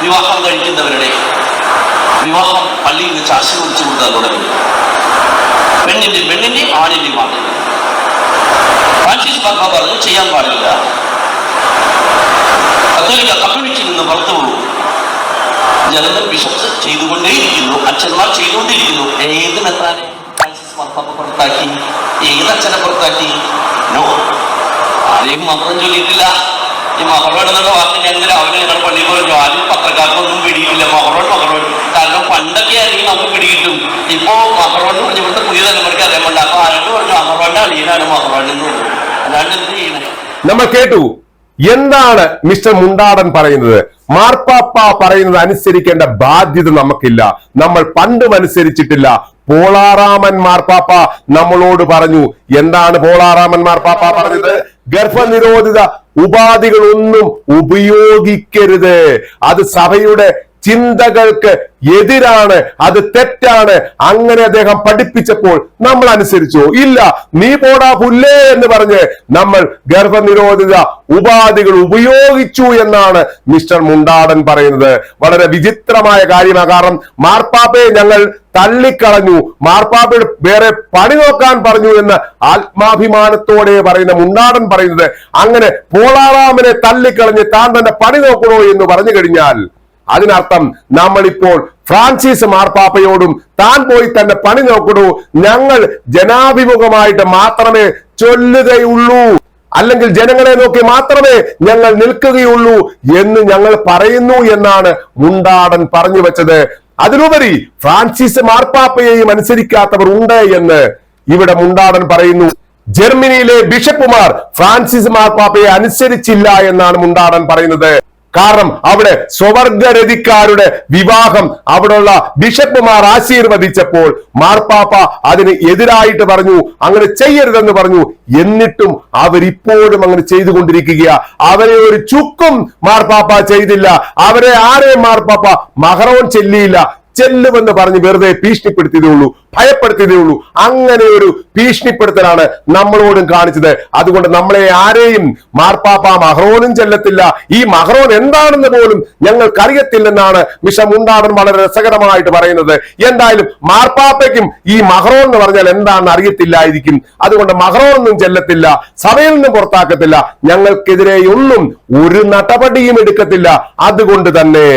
വിവാഹം കഴിക്കുന്നവരുടെ വിവാഹം പള്ളിയിൽ ചാശി കുറിച്ച് കൊടുക്കാൻ തുടങ്ങി. പെണ്ണിന്റെ പെണ്ണിന്റെ ആണിന്റെ വിവാഹം ഫ്രാൻസിസ് പാപ്പ പറഞ്ഞു ചെയ്യാൻ പാടില്ല. കത്തോലിക്ക കമ്മ്യൂണിറ്റിയിൽ നിന്ന് പുറത്തു ജനറൽ ബിഷപ്സ് ചെയ്തുകൊണ്ടേയിരിക്കുന്നു. അച്ഛന്മാർ ചെയ്തുകൊണ്ടിരിക്കുന്നു ഏത് മെത്രാനെ ഫ്രാൻസിസ് മാർപ്പാപ്പ പുറത്താക്കി? ഏത് അച്ഛനെ പുറത്താക്കി? നോ ആരെയും മാത്രം ചൊല്ലിയിട്ടില്ല. ഈ മഹറോട് എന്നുള്ള വാക്ക് ഞങ്ങൾ രാവിലെ ഞങ്ങൾ പള്ളിയിൽ പറഞ്ഞു ആരും പത്രക്കാർക്കൊന്നും പിടിയില്ല മഹറോട് മഹറോട് പണ്ടൊക്കെ ആയിരിക്കും നമുക്ക് പിടികിട്ടും. ഇപ്പോ മഹറോഡ് പറഞ്ഞ ഇവിടുത്തെ പുതിയ തലമുറയ്ക്ക് അറിയാൻ പറ്റില്ല. അപ്പൊ ആരോട് പറഞ്ഞു മഹറോഡിന്റെ അളിയനാണ് എന്ന് പറഞ്ഞു. അല്ലാണ്ട് എന്ത് ചെയ്യണേ നമ്മൾ കേട്ടു എന്താണ് മിസ്റ്റർ മുണ്ടാടൻ പറയുന്നത്? മാർപ്പാപ്പ പറയുന്നത് അനുസരിക്കേണ്ട ബാധ്യത നമുക്കില്ല. നമ്മൾ പണ്ടും അനുസരിച്ചിട്ടില്ല. പോളാറാമൻ മാർപ്പാപ്പ നമ്മളോട് പറഞ്ഞു എന്താണ് പോളാറാമൻ മാർപ്പാപ്പ പറഞ്ഞത്? ഗർഭനിരോധിത ഉപാധികളൊന്നും ഉപയോഗിക്കരുത്. അത് സഭയുടെ ചിന്തകൾക്ക് എതിരാണ് അത് തെറ്റാണ്. അങ്ങനെ അദ്ദേഹം പഠിപ്പിച്ചപ്പോൾ നമ്മൾ അനുസരിച്ചു? ഇല്ല. നീ പോടാ പുല്ലേ എന്ന് പറഞ്ഞ് നമ്മൾ ഗർഭനിരോധിത ഉപാധികൾ ഉപയോഗിച്ചു എന്നാണ് മിസ്റ്റർ മുണ്ടാടൻ പറയുന്നത്. വളരെ വിചിത്രമായ കാര്യമാണ്. കാരണം മാർപ്പാപ്പയെ ഞങ്ങൾ തള്ളിക്കളഞ്ഞു. മാർപ്പാപ്പയുടെ വേറെ പണി നോക്കാൻ പറഞ്ഞു എന്ന് ആത്മാഭിമാനത്തോടെ പറയുന്ന മുണ്ടാടൻ പറയുന്നത് അങ്ങനെ പോളാറാമനെ തള്ളിക്കളഞ്ഞ് താൻ തന്നെ പണി നോക്കണോ? എന്ന് പറഞ്ഞു കഴിഞ്ഞാൽ അതിനർത്ഥം നമ്മളിപ്പോൾ ഫ്രാൻസിസ് മാർപ്പാപ്പയോടും താൻ പോയി തന്നെ പണി നോക്കണു. ഞങ്ങൾ ജനാഭിമുഖമായിട്ട് മാത്രമേ ചൊല്ലുകയുള്ളൂ. അല്ലെങ്കിൽ ജനങ്ങളെ നോക്കി മാത്രമേ ഞങ്ങൾ നിൽക്കുകയുള്ളൂ എന്ന് ഞങ്ങൾ പറയുന്നു എന്നാണ് മുണ്ടാടൻ പറഞ്ഞു വെച്ചത്. അതിലുപരി ഫ്രാൻസിസ് മാർപ്പാപ്പയെയും അനുസരിക്കാത്തവർ ഉണ്ട് എന്ന് ഇവിടെ മുണ്ടാടൻ പറയുന്നു. ജർമ്മനിയിലെ ബിഷപ്പുമാർ ഫ്രാൻസിസ് മാർപ്പാപ്പയെ അനുസരിച്ചില്ല എന്നാണ് മുണ്ടാടൻ പറയുന്നത്. കാരണം അവിടെ സ്വവർഗരതിക്കാരുടെ വിവാഹം അവിടെയുള്ള ബിഷപ്പുമാർ ആശീർവദിച്ചപ്പോൾ മാർപ്പാപ്പ അതിന് എതിരായിട്ട് പറഞ്ഞു അങ്ങനെ ചെയ്യരുതെന്ന് പറഞ്ഞു. എന്നിട്ടും അവരിപ്പോഴും അങ്ങനെ ചെയ്തുകൊണ്ടിരിക്കുക അവരെ ഒരു ചുക്കും മാർപ്പാപ്പ ചെയ്തില്ല. അവരെ ആരെയും മാർപ്പാപ്പ മഹറോൺ ചെല്ലിയില്ല. ചെല്ലുമെന്ന് പറഞ്ഞ് വെറുതെ ഭീഷണിപ്പെടുത്തിയതേ ഉള്ളൂ ഭയപ്പെടുത്തിയതേ ഉള്ളൂ. അങ്ങനെ ഒരു ഭീഷണിപ്പെടുത്തലാണ് നമ്മളോടും കാണിച്ചത്. അതുകൊണ്ട് നമ്മളെ ആരെയും മാർപ്പാപ്പ മഹ്റോനും ചെല്ലത്തില്ല. ഈ മഹ്റോൻ എന്താണെന്ന് പോലും ഞങ്ങൾക്കറിയത്തില്ലെന്നാണ് മിഷം ഉണ്ടാടൻ വളരെ രസകരമായിട്ട് പറയുന്നത്. എന്തായാലും മാർപ്പാപ്പയ്ക്കും ഈ മഹ്റോൻ എന്ന് പറഞ്ഞാൽ എന്താണെന്ന് അറിയത്തില്ലായിരിക്കും. അതുകൊണ്ട് മഹ്റോൻ ഒന്നും ചെല്ലത്തില്ല സഭയിൽ നിന്നും പുറത്താക്കത്തില്ല. ഞങ്ങൾക്കെതിരെ ഒന്നും ഒരു നടപടിയും എടുക്കത്തില്ല. അതുകൊണ്ട് തന്നെ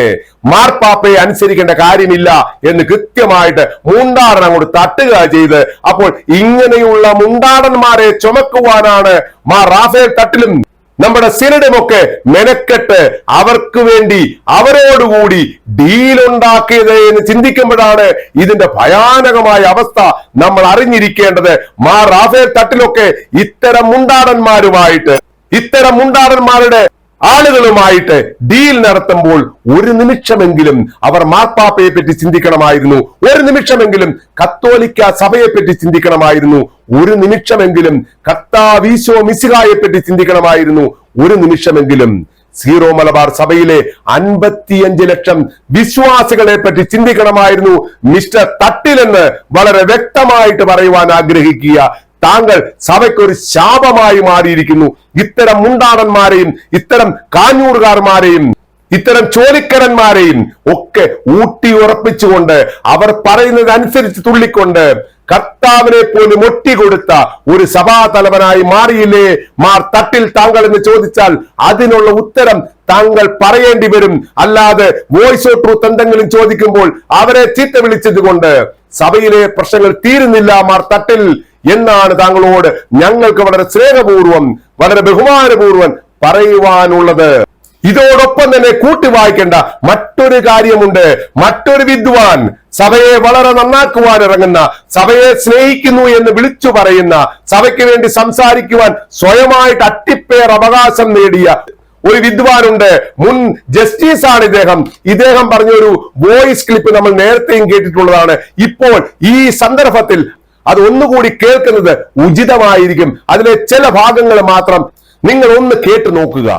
മാർപ്പാപ്പയെ അനുസരിക്കേണ്ട കാര്യമില്ല എന്ന് കൃത്യമായിട്ട് മുണ്ടാടൻ അങ്ങോട്ട് തട്ടുക ചെയ്ത് അപ്പോൾ ഇങ്ങനെയുള്ള മുണ്ടാടന്മാരെ ചുമക്കുവാനാണ് മാർ റാഫേൽ തട്ടിലും. നമ്മുടെ സിനഡുമൊക്കെ മെനക്കെട്ട് അവർക്ക് വേണ്ടി അവരോടുകൂടി ഡീലുണ്ടാക്കിയത് എന്ന് ചിന്തിക്കുമ്പോഴാണ് ഇതിന്റെ ഭയാനകമായ അവസ്ഥ നമ്മൾ അറിഞ്ഞിരിക്കേണ്ടത്. മാ റാഫേൽ തട്ടിലൊക്കെ ഇത്തരം മുണ്ടാടന്മാരുമായിട്ട് ഇത്തരം മുണ്ടാടന്മാരുടെ ആളുകളുമായിട്ട് ഡീൽ നടത്തുമ്പോൾ ഒരു നിമിഷമെങ്കിലും അവർ മാർപ്പാപ്പയെ പറ്റി ചിന്തിക്കണമായിരുന്നു. ഒരു നിമിഷമെങ്കിലും കത്തോലിക്ക സഭയെ പറ്റി ചിന്തിക്കണമായിരുന്നു. ഒരു നിമിഷമെങ്കിലും കർത്താവീശോ മിസിഹായെ പറ്റി ചിന്തിക്കണമായിരുന്നു. ഒരു നിമിഷമെങ്കിലും സീറോ മലബാർ സഭയിലെ അൻപത്തിയഞ്ച് ലക്ഷം വിശ്വാസികളെ പറ്റി ചിന്തിക്കണമായിരുന്നു മിസ്റ്റർ തട്ടിലെന്ന് വളരെ വ്യക്തമായിട്ട് പറയുവാൻ ആഗ്രഹിക്കുക. താങ്കൾ സഭയ്ക്കൊരു ശാപമായി മാറിയിരിക്കുന്നു. ഇത്തരം മുണ്ടാടന്മാരെയും ഇത്തരം കാഞ്ഞൂറുകാർമാരെയും ഇത്തരം ചോലിക്കരന്മാരെയും ഒക്കെ ഊട്ടി ഉറപ്പിച്ചുകൊണ്ട് അവർ പറയുന്നത് അനുസരിച്ച് തുള്ളിക്കൊണ്ട് കർത്താവിനെ പോലും കൊടുത്ത ഒരു സഭാ തലവനായി മാറിയില്ലേ? മാർ തട്ടിൽ താങ്കൾ എന്ന് ചോദിച്ചാൽ അതിനുള്ള ഉത്തരം താങ്കൾ പറയേണ്ടി വരും. അല്ലാതെ വോയിസ് ഓഫ് ട്രൂത്ത് എന്തെങ്കിലും ചോദിക്കുമ്പോൾ അവരെ ചീത്ത വിളിച്ചത് കൊണ്ട് സഭയിലെ പ്രശ്നങ്ങൾ തീരുന്നില്ല മാർ തട്ടിൽ. എന്നാണ് താങ്കളോട് ഞങ്ങൾക്ക് വളരെ സ്നേഹപൂർവം വളരെ ബഹുമാനപൂർവം പറയുവാനുള്ളത്. ഇതോടൊപ്പം തന്നെ കൂട്ടി വായിക്കേണ്ട മറ്റൊരു കാര്യമുണ്ട്. മറ്റൊരു വിദ്വാൻ സഭയെ വളരെ നന്നാക്കുവാൻ ഇറങ്ങുന്ന സഭയെ സ്നേഹിക്കുന്നു എന്ന് വിളിച്ചു പറയുന്ന സഭയ്ക്ക് വേണ്ടി സംസാരിക്കുവാൻ സ്വയമായിട്ട് അട്ടിപ്പേർ അവകാശം നേടിയ ഒരു വിദ്വാനുണ്ട്. മുൻ ജസ്റ്റിസ് ആണ് ഇദ്ദേഹം. ഇദ്ദേഹം പറഞ്ഞൊരു വോയിസ് ക്ലിപ്പ് നമ്മൾ നേരത്തെയും കേട്ടിട്ടുള്ളതാണ്. ഇപ്പോൾ ഈ സന്ദർഭത്തിൽ അത് ഒന്നുകൂടി കേൾക്കുന്നത് ഉചിതമായിരിക്കും. അതിലെ ചില ഭാഗങ്ങൾ മാത്രം നിങ്ങൾ ഒന്ന് കേട്ട് നോക്കുക.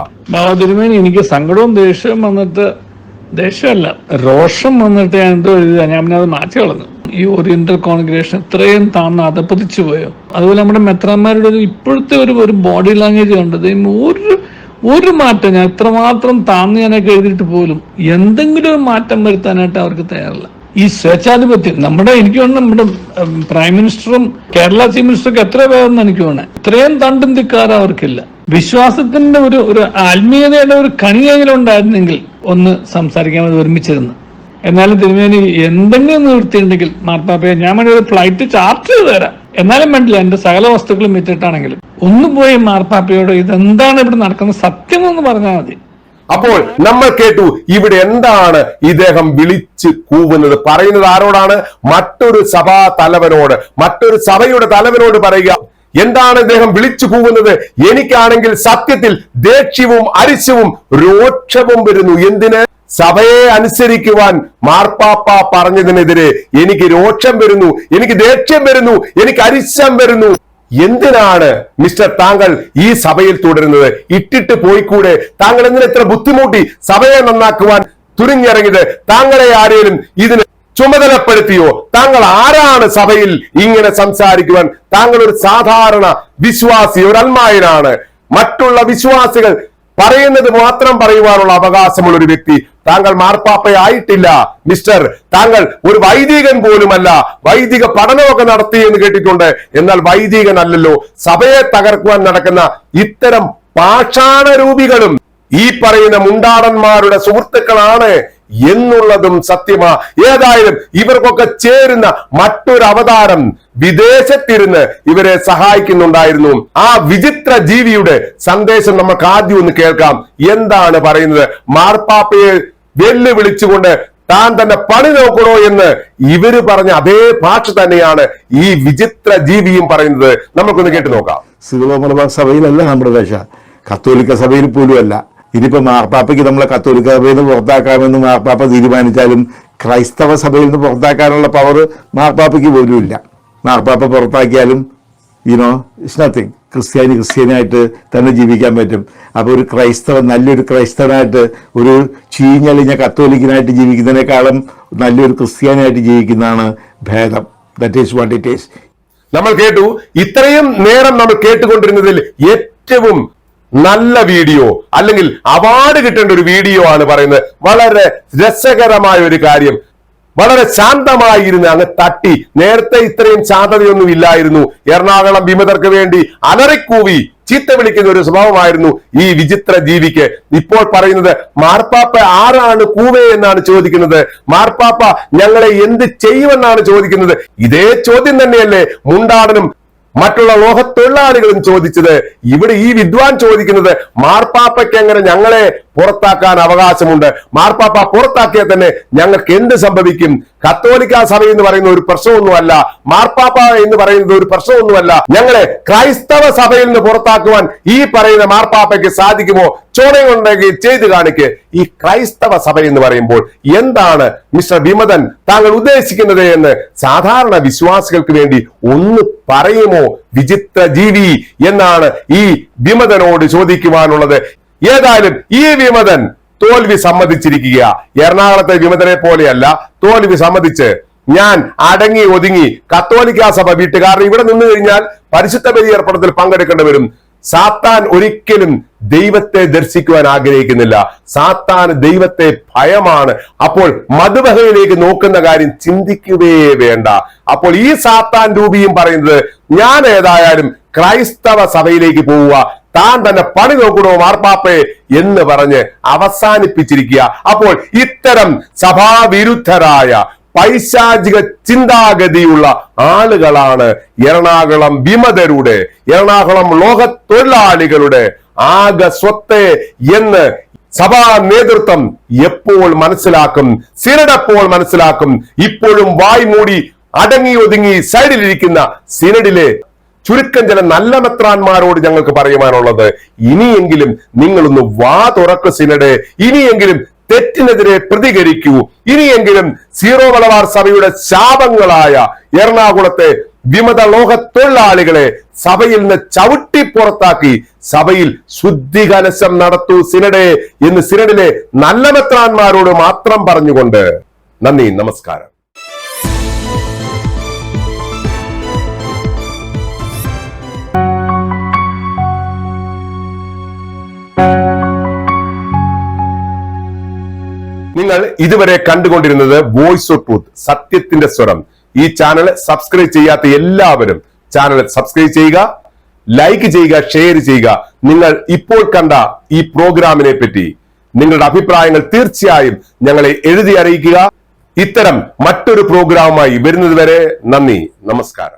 എനിക്ക് സങ്കടവും ദേഷ്യവും വന്നിട്ട് ദേഷ്യമല്ല. രോഷം വന്നിട്ട് ഞാൻ എന്തോ ഞാൻ പിന്നെ അത് മാറ്റി കളഞ്ഞു. ഈ ഓറിയന്റൽ കോൺഗ്രേഷൻ ഇത്രയും താന്ന് അതപ്പതിച്ചു പോയോ? അതുപോലെ നമ്മുടെ മെത്രാന്മാരുടെ ഒരു ഇപ്പോഴത്തെ ഒരു ഒരു ബോഡി ലാംഗ്വേജ് കണ്ടത് ഒരു ഒരു മാറ്റം ഞാൻ എത്രമാത്രം താന്ന് ഞാനൊക്കെ എഴുതിയിട്ട് പോലും എന്തെങ്കിലും ഒരു മാറ്റം വരുത്താനായിട്ട് അവർക്ക് തയ്യാറില്ല. ഈ സ്വേച്ഛാധിപത്യം നമ്മുടെ എനിക്ക് വേണം നമ്മുടെ പ്രൈം മിനിസ്റ്ററും കേരള ചീഫ് മിനിസ്റ്ററൊക്കെ എത്ര വേണം എനിക്ക് വേണം ഇത്രയും തണ്ടും തിക്കാറ് അവർക്കില്ല. വിശ്വാസത്തിന്റെ ഒരു ഒരു ആത്മീയതയുടെ ഒരു കണിയെങ്കിലും ഉണ്ടായിരുന്നെങ്കിൽ ഒന്ന് സംസാരിക്കാൻ വേണ്ടി ഒരുമിച്ചിരുന്നു. എന്നാലും തിരുമേനി എന്തെങ്കിലും നിവൃത്തിയുണ്ടെങ്കിൽ മാർപ്പാപ്പയെ ഞാൻ വേണ്ടി ഒരു ഫ്ലൈറ്റ് ചാർട്ട് ചെയ്ത് തരാം. എന്നാലും വേണ്ടില്ല എന്റെ സകല വസ്തുക്കളും വിറ്റിട്ടാണെങ്കിലും. ഒന്ന് പോയി മാർപ്പാപ്പയോട് ഇതെന്താണ് ഇവിടെ നടക്കുന്നത് സത്യം എന്ന് പറഞ്ഞാൽ മതി. അപ്പോൾ നമ്മൾ കേട്ടു ഇവിടെ എന്താണ് ഇദ്ദേഹം വിളിച്ച് കൂവുന്നത്. പറയുന്നത് ആരോടാണ്? മറ്റൊരു സഭാ തലവനോട് മറ്റൊരു സഭയുടെ തലവനോട് പറയുക. എന്താണ് ഇദ്ദേഹം വിളിച്ചു കൂവുന്നത്? എനിക്കാണെങ്കിൽ സത്യത്തിൽ ദേഷ്യവും അരിശവും രോക്ഷവും വരുന്നു. എന്തിന്? സഭയെ അനുസരിക്കുവാൻ മാർപ്പാപ്പ പറഞ്ഞതിനെതിരെ എനിക്ക് രോക്ഷം വരുന്നു എനിക്ക് ദേഷ്യം വരുന്നു എനിക്ക് അരിശം വരുന്നു. എന്തിനാണ് മിസ്റ്റർ താങ്കൾ ഈ സഭയിൽ തുടരുന്നത്? ഇട്ടിട്ട് പോയിക്കൂടെ? താങ്കൾ എന്തിനാ ഇത്ര ബുദ്ധിമുട്ടി സഭയെ നന്നാക്കുവാൻ തുനിഞ്ഞിറങ്ങിയത്? താങ്കളെ ആരെയും ഇതിന് ചുമതലപ്പെടുത്തിയോ? താങ്കൾ ആരാണ് സഭയിൽ ഇങ്ങനെ സംസാരിക്കുവാൻ? താങ്കൾ ഒരു സാധാരണ വിശ്വാസി ഒരു അൽമായനാണ്. മറ്റുള്ള വിശ്വാസികൾ പറയുന്നത് മാത്രം പറയുവാനുള്ള അവകാശമുള്ള ഒരു വ്യക്തി താങ്കൾ മാർപ്പാപ്പയായിട്ടില്ല. മിസ്റ്റർ താങ്കൾ ഒരു വൈദികൻ പോലുമല്ല. വൈദിക പഠനമൊക്കെ നടത്തി എന്ന് കേട്ടിട്ടുണ്ട്. എന്നാൽ വൈദികൻ അല്ലല്ലോ സഭയെ തകർക്കുവാൻ നടക്കുന്ന ഇത്തരം പാഷാണരൂപികളും ഈ പറയുന്ന മുണ്ടാടന്മാരുടെ സുഹൃത്തുക്കളാണ്. എന്നുള്ളതും സത്യമാ. ഏതായാലും ഇവർക്കൊക്കെ ചേരുന്ന മറ്റൊരു അവതാരം വിദേശത്തിരുന്ന് ഇവരെ സഹായിക്കുന്നുണ്ടായിരുന്നു. ആ വിചിത്ര ജീവിയുടെ സന്ദേശം നമുക്ക് ആദ്യം ഒന്ന് കേൾക്കാം. എന്താണ് പറയുന്നത്? മാർപ്പാപ്പയെ വെല്ലുവിളിച്ചുകൊണ്ട് താൻ തന്നെ പണി നോക്കണോ എന്ന് ഇവർ പറഞ്ഞ അതേ ഭാഷ തന്നെയാണ് ഈ വിചിത്ര ജീവിയും പറയുന്നത്. നമുക്കൊന്ന് കേട്ടു നോക്കാം. സഭയിലല്ല നമ്മുടെ ദശ. കത്തോലിക്ക സഭയിൽ പോലും അല്ല ഇനിയിപ്പോ മാർപ്പാപ്പയ്ക്ക് നമ്മളെ കത്തോലിക്ക സഭയിൽ നിന്ന് പുറത്താക്കാമെന്ന് മാർപ്പാപ്പ തീരുമാനിച്ചാലും ക്രൈസ്തവ സഭയിൽ നിന്ന് പുറത്താക്കാനുള്ള പവർ മാർപ്പാപ്പയ്ക്ക് പോലും ഇല്ല മാർപ്പാപ്പ പുറത്താക്കിയാലും യുനോ ഇറ്റ്സ് നത്തിങ് ക്രിസ്ത്യാനി ക്രിസ്ത്യാനായിട്ട് തന്നെ ജീവിക്കാൻ പറ്റും. അപ്പോൾ ഒരു ക്രൈസ്തവ നല്ലൊരു ക്രൈസ്തവനായിട്ട് ഒരു ചീഞ്ഞളിഞ്ഞ കത്തോലിക്കനായിട്ട് ജീവിക്കുന്നതിനേക്കാളും നല്ലൊരു ക്രിസ്ത്യാനിയായിട്ട് ജീവിക്കുന്നതാണ് ഭേദം. That is what it is നമ്മൾ കേട്ടു ഇത്രയും നേരം നമ്മൾ കേട്ടുകൊണ്ടിരുന്നതിൽ ഏറ്റവും നല്ല വീഡിയോ അല്ലെങ്കിൽ അവാർഡ് കിട്ടേണ്ട ഒരു വീഡിയോ ആണ് പറയുന്നത്. വളരെ രസകരമായ ഒരു കാര്യം. വളരെ ശാന്തമായിരുന്നു അങ്ങ് തട്ടി. നേരത്തെ ഇത്രയും ശാന്തതയൊന്നും ഇല്ലായിരുന്നു. എറണാകുളം വിമതർക്ക് വേണ്ടി അലറിക്കൂവി ചീത്ത വിളിക്കുന്ന ഒരു സ്വഭാവമായിരുന്നു ഈ വിചിത്ര ജീവിക്ക്. ഇപ്പോൾ പറയുന്നത് മാർപ്പാപ്പ ആരാണ് കൂവേ എന്നാണ് ചോദിക്കുന്നത്. മാർപ്പാപ്പ ഞങ്ങളെ എന്ത് ചെയ്യുമെന്നാണ് ചോദിക്കുന്നത്. ഇതേ ചോദ്യം തന്നെയല്ലേ മുണ്ടാടനും മറ്റുള്ള ലോഹത്തൊഴിലാളികളും ചോദിച്ചത് ഇവിടെ ഈ വിദ്വാൻ ചോദിക്കുന്നത് മാർപ്പാപ്പയ്ക്ക് എങ്ങനെ ഞങ്ങളെ പുറത്താക്കാൻ അവകാശമുണ്ട്. മാർപ്പാപ്പ പുറത്താക്കിയാൽ തന്നെ ഞങ്ങൾക്ക് എന്ത് സംഭവിക്കും? കത്തോലിക്ക സഭ എന്ന് പറയുന്ന ഒരു പ്രശ്നമൊന്നുമല്ല. മാർപ്പാപ്പ എന്ന് പറയുന്നത് ഒരു പ്രശ്നമൊന്നുമല്ല. ഞങ്ങളെ ക്രൈസ്തവ സഭയിൽ നിന്ന് പുറത്താക്കുവാൻ ഈ പറയുന്ന മാർപ്പാപ്പയ്ക്ക് സാധിക്കുമോ? ചോദ്യങ്ങളുണ്ടെങ്കിൽ ചെയ്തു കാണിക്ക്. ഈ ക്രൈസ്തവ സഭ എന്ന് പറയുമ്പോൾ എന്താണ് മിസ്റ്റർ വിമതൻ താങ്കൾ ഉദ്ദേശിക്കുന്നത് എന്ന് സാധാരണ വിശ്വാസികൾക്ക് വേണ്ടി ഒന്ന് പറയുമോ? വിചിത്ര ജീവി എന്നാണ് ഈ വിമതനോട് ചോദിക്കുവാനുള്ളത്. ഏതായാലും ഈ വിമതൻ തോൽവി സമ്മതിച്ചിരിക്കുക എറണാകുളത്തെ വിമതനെ പോലെയല്ല തോൽവി സമ്മതിച്ച് ഞാൻ അടങ്ങി ഒതുങ്ങി കത്തോലിക്ക സഭ വീട്ടുകാരൻ ഇവിടെ നിന്ന് കഴിഞ്ഞാൽ പരിശുദ്ധ ബലിയർപ്പണത്തിൽ പങ്കെടുക്കേണ്ടി വരും. സാത്താൻ ഒരിക്കലും ദൈവത്തെ ദർശിക്കുവാൻ ആഗ്രഹിക്കുന്നില്ല. സാത്താൻ ദൈവത്തെ ഭയമാണ്. അപ്പോൾ മധുബഹയിലേക്ക് നോക്കുന്ന കാര്യം ചിന്തിക്കുകയേ വേണ്ട. അപ്പോൾ ഈ സാത്താൻ രൂപിയും പറയുന്നത് ഞാൻ ഏതായാലും ക്രൈസ്തവ സഭയിലേക്ക് പോവുക. താൻ തന്നെ പണി നോക്കണോ മാർപ്പാപ്പയെ എന്ന് പറഞ്ഞ് അവസാനിപ്പിച്ചിരിക്കുക. അപ്പോൾ ഇത്തരം സഭാവിരുദ്ധരായ പൈശാചിക ചിന്താഗതിയുള്ള ആളുകളാണ് എറണാകുളം വിമതരുടെ എറണാകുളം ലോക തൊഴിലാളികളുടെ ആകെ സ്വത്തെ എന്ന് സഭാ നേതൃത്വം എപ്പോൾ മനസ്സിലാക്കും സിനഡപ്പോൾ മനസ്സിലാക്കും. ഇപ്പോഴും വായ് മൂടി അടങ്ങി ഒതുങ്ങി സൈഡിലിരിക്കുന്ന സിനഡിലെ ചുരുക്കം ചില നല്ല മെത്രാന്മാരോട് ഞങ്ങൾക്ക് പറയുവാനുള്ളത് ഇനിയെങ്കിലും നിങ്ങളൊന്ന് വാ തുറക്ക് സിനഡ് ഇനിയെങ്കിലും തെറ്റിനെതിരെ പ്രതികരിക്കൂ. ഇനിയെങ്കിലും സീറോ മലബാർ സഭയുടെ ശാപങ്ങളായ എറണാകുളത്തെ വിമത ലോക തൊഴിലാളികളെ സഭയിൽ നിന്ന് ചവിട്ടി പുറത്താക്കി സഭയിൽ ശുദ്ധി കലശം നടത്തൂ സിനഡെ എന്ന് സിനഡിലെ നല്ല മെത്രാന്മാരോട് മാത്രം പറഞ്ഞുകൊണ്ട് നന്ദി നമസ്കാരം. നിങ്ങൾ ഇതുവരെ കണ്ടുകൊണ്ടിരുന്നത് വോയിസ് ഓഫ് ട്രൂത്ത് സത്യത്തിന്റെ സ്വരം. ഈ ചാനൽ സബ്സ്ക്രൈബ് ചെയ്യാത്ത എല്ലാവരും ചാനൽ സബ്സ്ക്രൈബ് ചെയ്യുക ലൈക്ക് ചെയ്യുക ഷെയർ ചെയ്യുക. നിങ്ങൾ ഇപ്പോൾ കണ്ട ഈ പ്രോഗ്രാമിനെ പറ്റി നിങ്ങളുടെ അഭിപ്രായങ്ങൾ തീർച്ചയായും ഞങ്ങളെ എഴുതി അറിയിക്കുക. ഇത്തരം മറ്റൊരു പ്രോഗ്രാമുമായി വരുന്നതുവരെ നന്ദി നമസ്കാരം.